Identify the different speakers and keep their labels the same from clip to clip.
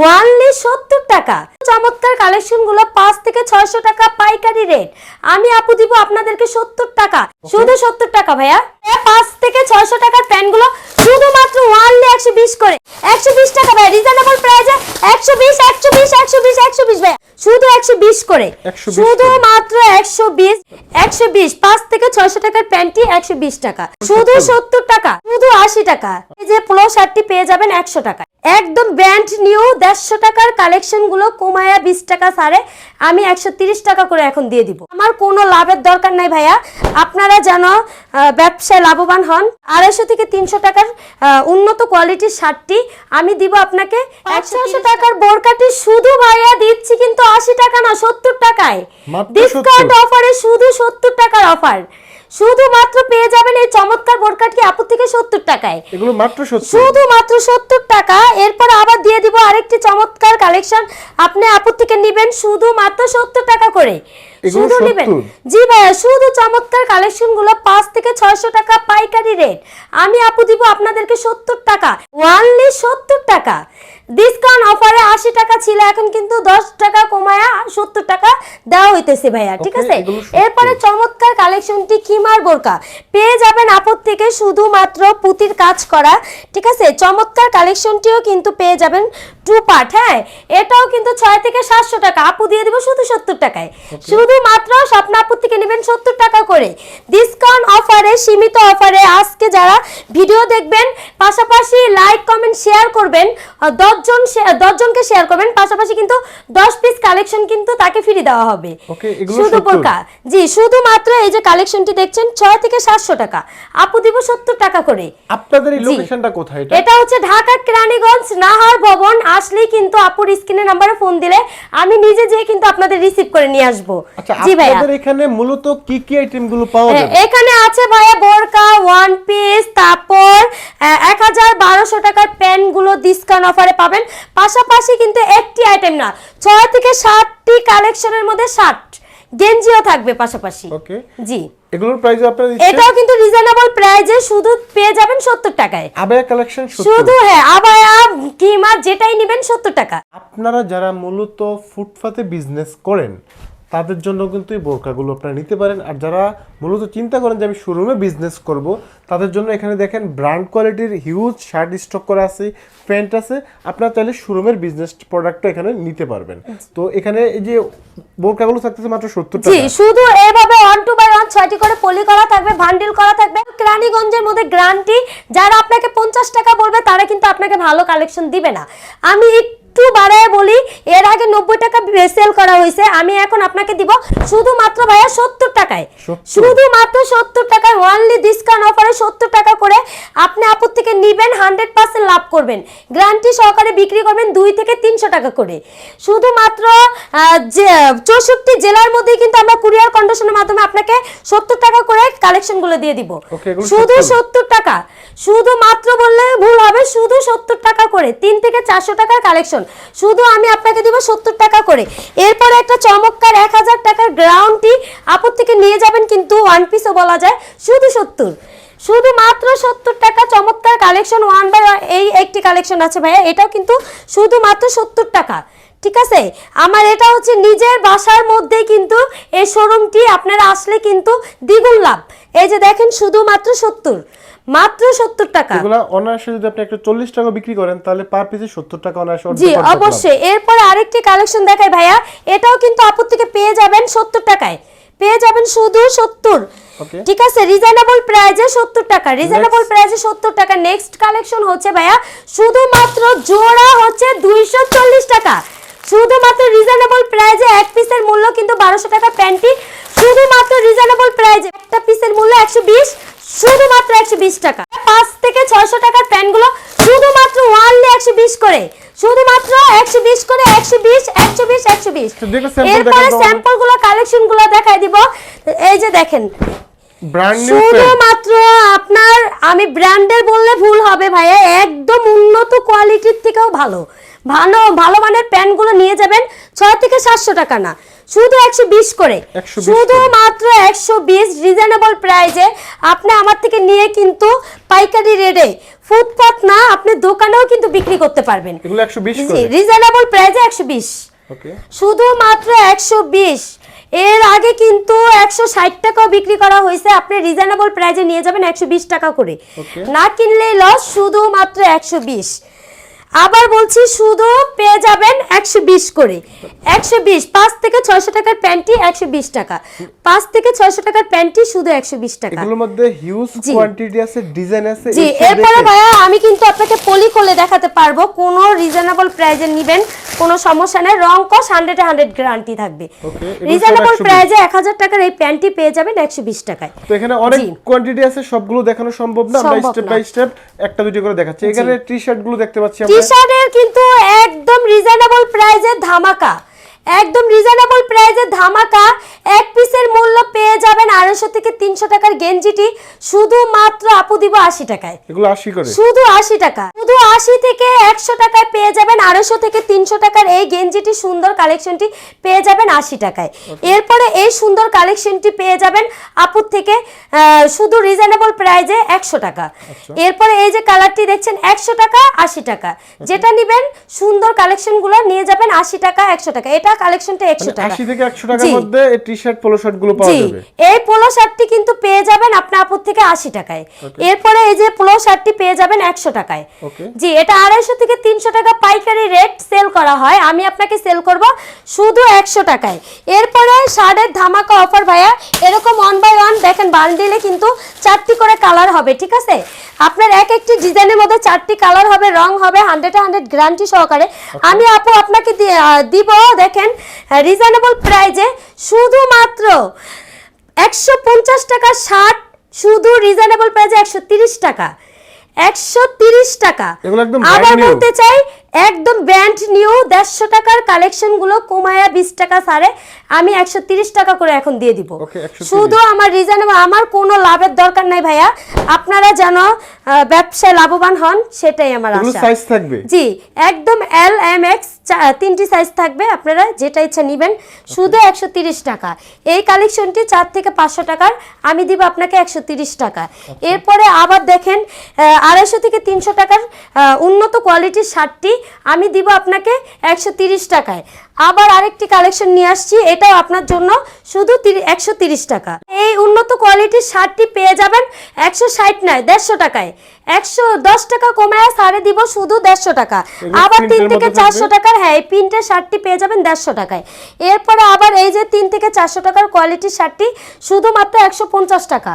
Speaker 1: Only সত্তর টাকা। চমৎকার কালেকশনগুলো পাঁচ থেকে ছয়শো টাকা পাইকারি রেট আমি আপু দিব আপনাদেরকে সত্তর টাকা। শুধু সত্তর টাকা ভাইয়া। পাঁচ থেকে ছয়শো টাকার প্যান্টগুলো শুধুমাত্র ওয়ানলি একশো বিশ করে। একশো বিশ টাকা ভাইয়া। রিজনেবল প্রাইসে একশো বিশ একশো বিশ একশো বিশ একশো বিশ ভাইয়া শুধু একশো বিশ করে।
Speaker 2: 120
Speaker 1: শুধু মাত্র একশো বিশ একশো বিশ পাঁচ থেকে ছয়শো টাকার প্যান্টটি একশো বিশ টাকা। শুধু সত্তর টাকা শুধু আশি টাকা। এই যে পোলো শার্টটি পেয়ে যাবেন একশো টাকা। একদম ব্র্যান্ড নিউ দেড়শো টাকার কালেকশনগুলো কমায়া বিশ টাকা সারে আমি একশো তিরিশ টাকা করে এখন দিয়ে দিব। আমার কোনো লাভের দরকার নাই ভাইয়া। আপনারা যেন ব্যবসায় লাভবান হন। আড়াইশো থেকে তিনশো টাকার উন্নত কোয়ালিটির শার্টটি আমি দিব আপনাকে। একশো টাকার বোরকাটি শুধু ভাইয়া দিচ্ছি কিন্তু আশি টাকা না সত্তর টাকায়। ডিসকাউন্ট অফারে শুধু সত্তর টাকার অফার শুধুমাত্র পেয়ে যাবেন এই চমৎকার বোরকাটি আপু থেকে সত্তর টাকায়?
Speaker 2: এগুলো মাত্র
Speaker 1: শুধুমাত্র সত্তর টাকা। এরপর আবার দিয়ে দিব আরেকটি চমৎকার কালেকশন আপনি আপু থেকে নেবেন শুধুমাত্র সত্তর টাকা করে। শুধু নেবেন। জি ভাইয়া শুধু চমৎকার কালেকশনগুলো পাঁচ থেকে ছয়শো টাকা পাইকারি রেট আমি আপু দিব আপনাদেরকে সত্তর টাকা। ওয়ানলি সত্তর টাকা। ডিসকাউন্ট অফারে আশি টাকা ছিল এখন কিন্তু দশ টাকা কমায়া সত্তর টাকা দেওয়া হইতেছে ভাইয়া ঠিক আছে? এরপরে চমৎকার কালেকশনটি কিমার বোরকা। পেয়ে যাবেন আপদ থেকে শুধুমাত্র পুতির কাজ করা ঠিক আছে? চমৎকার কালেকশনটিও কিন্তু পেয়ে যাবেন টু পার্ট হ্যাঁ এটাও কিন্তু ছয় থেকে সাতশো টাকা। আপু দিয়ে দিব শুধু সত্তর টাকায়। শুধুমাত্র স্বপ্ন আপুর থেকে নেবেন সত্তর টাকা করে। ডিসকাউন্ট অফারে সীমিত অফারে আজকে যারা ভিডিও দেখবেন পাশাপাশি লাইক কমেন্ট শেয়ার করবেন দশজন দশজনকে শেয়ার করবেন পাশাপাশি কিন্তু দশ পিস কালেকশন কিন্তু তাকে ফ্রি দেওয়া হবে। শুধু
Speaker 2: 70
Speaker 1: বোরকা জি শুধুমাত্র এই যে কালেকশনটি দেখছেন ছয় থেকে সাতশো টাকা। আপু দিব সত্তর টাকা করে।
Speaker 2: আপনাদের লোকেশনটা কোথায় এটা?
Speaker 1: এটা হচ্ছে ঢাকা কেরানীগঞ্জ নাহার ভবন আসলেই কিন্তু আপুর স্ক্রিনের নাম্বারে ফোন দিলে আমি নিজে যেয়ে কিন্তু আপনাদের রিসিভ করে নিয়ে আসব।
Speaker 2: আচ্ছা
Speaker 1: জি ভাইয়া।
Speaker 2: আপনাদের এখানে মূলত কি কি আইটেমগুলো পাওয়া যাবে?
Speaker 1: এখানে আছে ভাইয়া বোরকা ওয়ান পিস তারপর এক হাজার বারোশো টাকার প্যান্টগুলো ডিসকাউন্ট অফারে পাবেন। পাশাপাশি কিন্তু একটি আইটেম না ছয় থেকে সাতটি কালেকশনের মধ্যে ষাট। গেঞ্জিও থাকবে পাশাপাশি।
Speaker 2: ওকে।
Speaker 1: জি।
Speaker 2: এগুলোর প্রাইস আপনারা দিচ্ছেন?
Speaker 1: এটাও কিন্তু রিজনেবল প্রাইজে শুধু পেয়ে যাবেন সত্তর টাকায়।
Speaker 2: আবায়া কালেকশন
Speaker 1: শুধু হ্যাঁ আবায়া কিমা যেটাই নেবেন সত্তর টাকা।
Speaker 2: আপনারা যারা মূলত ফুটপাতে বিজনেস করেন তাদের জন্য কিন্তু এই বোরকাগুলো আপনারা নিতে পারেন। আর যারা মূলত চিন্তা করেন যে আমি শোরুমে বিজনেস করব তাদের জন্য এখানে দেখেন ব্র্যান্ড কোয়ালিটির হিউজ শার্ট স্টক করা আছে প্যান্ট আছে। আপনারা চাইলে শোরুমের বিজনেস প্রোডাক্টটা এখানে নিতে পারবেন। তো এখানে এই যে বোরকাগুলো থাকতেছে মাত্র সত্তর
Speaker 1: জি
Speaker 2: টাকা।
Speaker 1: শুধু এভাবে ওয়ান টু বাই ওয়ান ছয়টি করে পলি করা থাকবে বান্ডিল করা থাকবে। রানীগঞ্জের মধ্যে গ্রান্টি যারা আপনাকে পঞ্চাশ টাকা বলবে তারা কিন্তু আপনাকে ভালো কালেকশন দিবে না। আমি একটু বাড়ায় বলি এর আগে নব্বই টাকা সেল করা হয়েছে আমি এখন আপনাকে দিব শুধুমাত্র ভাইয়া সত্তর টাকায়। শুধুমাত্র সত্তর টাকায় ওয়ানলি ডিসকাউন্ট অফারে সত্তর টাকা করে আপনি আপুর থেকে নিবেন হান্ড্রেড পার্সেন্ট লাভ করবেন। গ্যারান্টি সহকারে বিক্রি করবেন দুই থেকে তিনশো টাকা করে। শুধুমাত্র যে চৌষট্টি জেলার মধ্যেই কিন্তু আমরা কুরিয়ার কন্ডিশনের মাধ্যমে আপনাকে সত্তর টাকা করে কালেকশনগুলো দিয়ে দিব। শুধু সত্তর। টাকা। শুধুমাত্র বললে ভুল হবে শুধু সত্তর টাকা করে তিন থেকে চারশো টাকার কালেকশন শুধু আমি আপনাকে দিব সত্তর টাকা করে। এরপরে একটা চমৎকার এক হাজার টাকার গ্রাউন্ডটি আপর থেকে নিয়ে যাবেন কিন্তু ওয়ান পিসও বলা যায় শুধু সত্তর। শুধুমাত্র সত্তর টাকা চমৎকার কালেকশন ওয়ান বাই এই একটি কালেকশন আছে ভাইয়া, এটাও কিন্তু শুধুমাত্র সত্তর টাকা। ঠিক আছে? আমার এটা হচ্ছে নিজের বাসার মধ্যেই কিন্তু এই শোরুমটি আপনারা আসলে কিন্তু দ্বিগুণ লাভ। এই যে দেখেন শুধুমাত্র সত্তর। মাত্র সত্তর টাকা।
Speaker 2: এগুলা অনায়াসে যদি আপনি একটা চল্লিশ টাকা বিক্রি করেন তাহলে পার পিসে সত্তর টাকা অনায়াসে
Speaker 1: জি অবশ্যই। এরপরে আরেকটি কালেকশন দেখাই ভাইয়া। এটাও কিন্তু আপর থেকে পেয়ে যাবেন সত্তর টাকায়। পেয়ে যাবেন শুধু সত্তর।
Speaker 2: Okay.
Speaker 1: ঠিক আছে রিজনেবল প্রাইজে সত্তর টাকা। রিজনেবল প্রাইজে সত্তর টাকা। নেক্সট কালেকশন হচ্ছে ভাইয়া শুধুমাত্র জোড়া হচ্ছে দুইশো চল্লিশ টাকা। শুধুমাত্র রিজনেবল প্রাইজে এক পিসের মূল্য কিন্তু বারোশো টাকা প্যান্টি। শুধুমাত্র রিজনেবল প্রাইজে একটা পিসের মূল্য একশো বিশ। শুধুমাত্র একশো বিশ টাকা। পাঁচ থেকে ছয়শো টাকার প্যান্টগুলো শুধুমাত্র ওয়ানলি একশো বিশ করে। শুধুমাত্র একশো বিশ করে একশো বিশ একশো বিশ একশো বিশ। এরপরে। স্যাম্পলগুলো কালেকশনগুলো দেখাই দিব। এই যে দেখেন। শুধুমাত্র আপনার আমি ব্র্যান্ডের বললে ভুল হবে ভাইয়া একদম উন্নত কোয়ালিটির থেকেও ভালো। ভালো ভালো মানের প্যান্টগুলো নিয়ে যাবেন ছয় থেকে সাতশো টাকা না। শুধু একশো বিশ করে।
Speaker 2: 120 করে।
Speaker 1: শুধুমাত্র একশো বিশ রিজনেবল প্রাইজে আপনি আমার থেকে নিয়ে কিন্তু পাইকারি রেটে ফুটপাত না আপনি দোকানেও কিন্তু বিক্রি করতে পারবেন। রিজনেবল প্রাইসে একশো বিশ। শুধুমাত্র একশো বিশ। এর আগে কিন্তু একশো ষাট টাকাও বিক্রি করা হয়েছে আপনি রিজনেবল প্রাইজে নিয়ে যাবেন একশো বিশ টাকা করে। না কিনলেই লস শুধুমাত্র একশো বিশ। আবার বলছি শুধু পেয়ে যাবেন একশো বিশ করে। একশো বিশ পাঁচ থেকে ছয়শো টাকার প্যান্টি একশো বিশ টাকা। পাঁচ থেকে ছয়শো টাকার প্যান্টি শুধু একশো বিশ টাকা।
Speaker 2: এগুলোর মধ্যে হিউজ কোয়ান্টিটি আছে ডিজাইন আছে
Speaker 1: জি এরপরে ভাইয়া আমি কিন্তু আপনাকে পলি করলে দেখাতে পারব। কোনো রিজনেবল প্রাইজে নিবেন কোনো সমস্যা নেই। রং কস হান্ড্রেড হান্ড্রেড গ্যারান্টি থাকবে। রিজনেবল প্রাইজে এক হাজার টাকার এই প্যান্টটি পেয়ে যাবেন একশো বিশ টাকায়।
Speaker 2: তো এখানে অনেক। কোয়ান্টিটি আছে সবগুলো দেখানো সম্ভব না। আমরা স্টেপ বাই স্টেপ একটা দুটো করে দেখাচ্ছি। এখানে টি শার্টগুলো দেখতে পাচ্ছি
Speaker 1: টি কিন্তু একদম রিজনেবল প্রাইজে ধামাকা। একদম রিজনেবল প্রাইজে ধামাকা এক পিসের মূল্য পেয়ে যাবেন আড়াইশো থেকে তিনশো টাকার গেঞ্জিটি। শুধুমাত্র আপু দিব আশি টাকায়।
Speaker 2: এগুলো আশি করে?
Speaker 1: শুধু আশি টাকা। শুধু আশি থেকে একশো টাকায় পেয়ে যাবেন আড়াইশো থেকে তিনশো টাকার এই গেঞ্জিটি সুন্দর কালেকশনটি পেয়ে যাবেন আশি টাকায়। এরপরে এই সুন্দর কালেকশনটি পেয়ে যাবেন আপুর থেকে শুধু রিজনেবল প্রাইজে একশো টাকা। এরপরে এই যে কালারটি দেখছেন একশো টাকা আশি টাকা। যেটা নিবেন সুন্দর কালেকশনগুলো নিয়ে যাবেন আশি টাকা একশো টাকা। এটা কালেকশনটা একশো টাকা।
Speaker 2: মানে আশি থেকে একশো টাকার মধ্যে এই টি শার্ট পোলো শার্টগুলো পাওয়া যাবে।
Speaker 1: এই পোলো শার্টটি কিন্তু পেয়ে যাবেন আপনার আপুর থেকে আশি টাকায়। এরপরে এই যে পোলো শার্টটি পেয়ে যাবেন একশো টাকায়।
Speaker 2: Okay.
Speaker 1: জি এটা আড়াইশো থেকে তিনশো টাকা পাইকারি রেট সেল করা হয়। আমি আপনাকে সেল করব শুধু একশো টাকায়। এরপরে শার্টের ধামাকা অফার ভাইয়া এরকম ওয়ান বাই ওয়ান দেখেন বান্ডিলে কিন্তু চারটি করে কালার হবে ঠিক আছে? আপনার এক একটি ডিজাইনের মধ্যে চারটি কালার হবে রং হবে হান্ড্রেড হান্ড্রেড গ্যারান্টি সহকারে। আমি আপু আপনাকে দিব দেখেন রিজনেবল প্রাইজে শুধুমাত্র একশো পঞ্চাশ টাকা ষাট শুধু রিজনেবল প্রাইজে একশো তিরিশ টাকা। একশো তিরিশ টাকা। আবার বলতে চাই একদম ব্র্যান্ড নিউ দেড়শো টাকার কালেকশনগুলো কমায়া বিশ টাকা সারে আমি একশো তিরিশ টাকা করে এখন দিয়ে দিব। শুধু আমার রিজনেবল আমার কোনো লাভের দরকার নাই ভাইয়া। আপনারা যেন ব্যবসায় লাভবান হন সেটাই আমার আশা।
Speaker 2: সাইজ থাকবে?
Speaker 1: জি একদম এল এম এক্স তিনটি সাইজ থাকবে আপনারা যেটা ইচ্ছা নেবেন। শুধু একশো তিরিশ টাকা। এই কালেকশনটি চার থেকে পাঁচশো টাকার আমি দিব আপনাকে একশো তিরিশ টাকা। এরপরে আবার দেখেন আড়াইশো থেকে তিনশো টাকার উন্নত কোয়ালিটির শার্টটি আমি দিব আপনাকে একশো তিরিশ টাকায়। আবার আরেকটি কালেকশন নিয়ে আসছি এটাও আপনার জন্য শুধু একশো তিরিশ টাকা। এই উন্নত কোয়ালিটির শার্টটি পেয়ে যাবেন একশো ষাট নয় দেড়শো টাকায়। একশো দশ টাকা কমে সারে দিব শুধু দেড়শো টাকা। আবার তিন থেকে চারশো টাকার হ্যাঁ এই প্রিন্টের শার্টটি পেয়ে যাবেন দেড়শো টাকায়। এরপরে আবার এই যে তিন থেকে চারশো টাকার কোয়ালিটির শার্টটি শুধুমাত্র একশো পঞ্চাশ টাকা।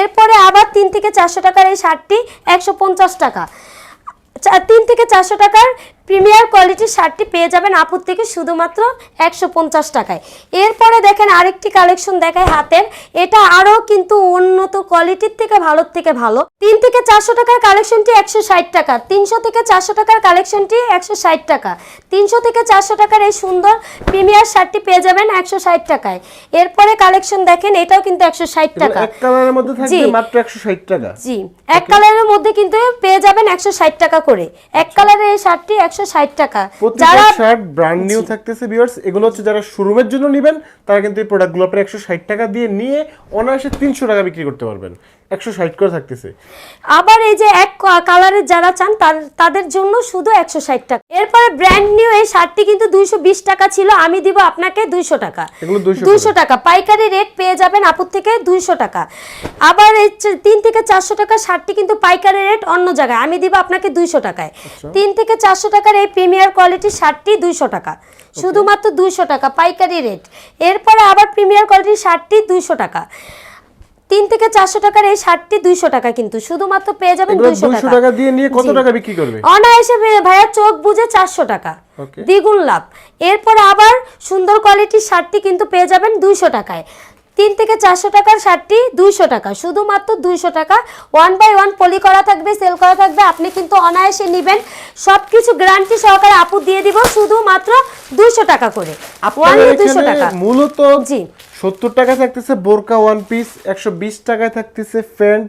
Speaker 1: এরপরে আবার তিন থেকে চারশো টাকার এই শার্টটি একশো পঞ্চাশ টাকা। তিন থেকে চারশো টাকার প্রিমিয়ার কোয়ালিটির শার্টটি পেয়ে যাবেন আপুর থেকে শুধুমাত্র একশো পঞ্চাশ টাকায়। এরপরে দেখেন আরেকটি কালেকশন দেখায় হাতের। এটা আরও কিন্তু উন্নত কোয়ালিটির থেকে ভালোর থেকে ভালো। তিন থেকে চারশো টাকার কালেকশনটি একশো ষাট টাকা। তিনশো থেকে চারশো টাকার কালেকশনটি একশো ষাট টাকা। তিনশো থেকে চারশো টাকার এই সুন্দর প্রিমিয়ার শার্টটি পেয়ে যাবেন একশো ষাট টাকায়। এরপরে কালেকশন দেখেন এটাও কিন্তু একশো ষাট টাকা। জি।
Speaker 2: মাত্র একশো ষাট টাকা।
Speaker 1: জি। এক কালারের মধ্যে কিন্তু পেয়ে যাবেন একশো ষাট টাকা করে। এক কালারের এই শার্টটি একশো ষাট টাকা। যারা
Speaker 2: শার্ট ব্র্যান্ড নিউ থাকতেছে ভিউয়ার্স এগুলো হচ্ছে যারা শোরুমের জন্য নেবেন তারা কিন্তু এই প্রোডাক্টগুলো আপনার একশো ষাট টাকা দিয়ে নিয়ে অনায়াসে তিনশো টাকা বিক্রি করতে পারবেন। একশো ষাট করে থাকতেছে।
Speaker 1: আবার এই যে এক কালারের যারা চান তাদের জন্য শুধু একশো ষাট টাকা। এরপরে ব্র্যান্ড নিউ এই শার্টটি কিন্তু দুইশো বিশ টাকা ছিল আমি দিব আপনাকে দুইশো টাকা।
Speaker 2: এগুলো 200
Speaker 1: দুইশো টাকা। পাইকারি রেট পেয়ে যাবেন আপুর থেকে দুইশো টাকা। আবার এই যে তিন থেকে চারশো টাকা শার্টটি কিন্তু পাইকারি রেট অন্য জায়গায় আমি দিব আপনাকে দুইশো টাকায়। তিন থেকে চারশো টাকার এই প্রিমিয়ার কোয়ালিটির শার্টটি দুইশো টাকা। শুধুমাত্র দুইশো টাকা পাইকারি রেট। এরপরে আবার প্রিমিয়ার কোয়ালিটির শার্টটি দুইশো টাকা। তিন থেকে চারশো টাকার এই শার্টটি দুইশো টাকা কিন্তু শুধুমাত্র পেয়ে যাবেন দুইশো টাকা।
Speaker 2: দিয়ে নিয়ে কত টাকা বিক্রি করবে?
Speaker 1: অনায়াসে ভাইয়া চোখ বুঝে চারশো টাকা। দ্বিগুণ লাভ। এরপর আবার সুন্দর কোয়ালিটির শার্টটি কিন্তু পেয়ে যাবেন দুইশো টাকায়। তিন থেকে চারশো টাকার শার্টটি দুইশো টাকা শুধুমাত্র দুইশো টাকা। ওয়ান বাই ওয়ান পলি করা থাকবে সেল করা থাকবে আপনি কিন্তু অনায়াসে নেবেন। সব কিছু গ্যারান্টি সহকারে আপু দিয়ে দিব শুধুমাত্র দুইশো টাকা করে।
Speaker 2: আপু
Speaker 1: দুইশো 200
Speaker 2: এখানে
Speaker 1: টাকা।
Speaker 2: মূলত
Speaker 1: জি।
Speaker 2: সত্তর টাকায় থাকতেছে বোরকা ওয়ান পিস একশো বিশ টাকায় থাকতেছে প্যান্ট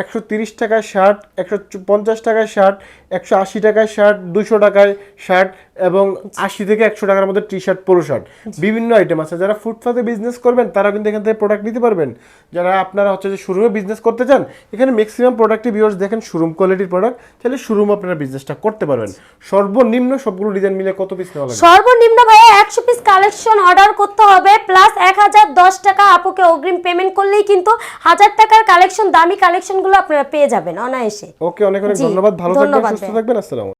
Speaker 2: একশো তিরিশ টাকায় শার্ট একশো পঞ্চাশ টাকায় শার্ট একশো আশি টাকায় শার্ট দুশো টাকায় শার্ট এবং আশি থেকে একশো টাকার মধ্যে টি শার্ট পোলো শার্ট বিভিন্ন আইটেম আছে। যারা ফুটপাতে বিজনেস করবেন তারা কিন্তু এখান থেকে প্রোডাক্ট নিতে পারবেন। যারা আপনারা হচ্ছে যে শোরুমে বিজনেস করতে চান এখানে ম্যাক্সিমাম প্রোডাক্টই ভিউয়ার্স দেখেন শোরুম কোয়ালিটির প্রোডাক্ট তাহলে শোরুম আপনারা বিজনেসটা করতে পারবেন। সর্বনিম্ন সবগুলো ডিজাইন মিলে কত পিস নেওয়া
Speaker 1: সর্বনিম্ন ভাইয়া একশো পিস কালেকশন অর্ডার করতে হবে প্লাস এক হাজার দশ টাকা আপুকে অগ্রিম পেমেন্ট করলেই কিন্তু হাজার টাকার কালেকশন দামি কালেকশনগুলো আপনারা পেয়ে যাবেন অনায়াসে।
Speaker 2: ওকে অনেক অনেক ধন্যবাদ ভালো থাকবেন সুস্থ থাকবেন আসসালাম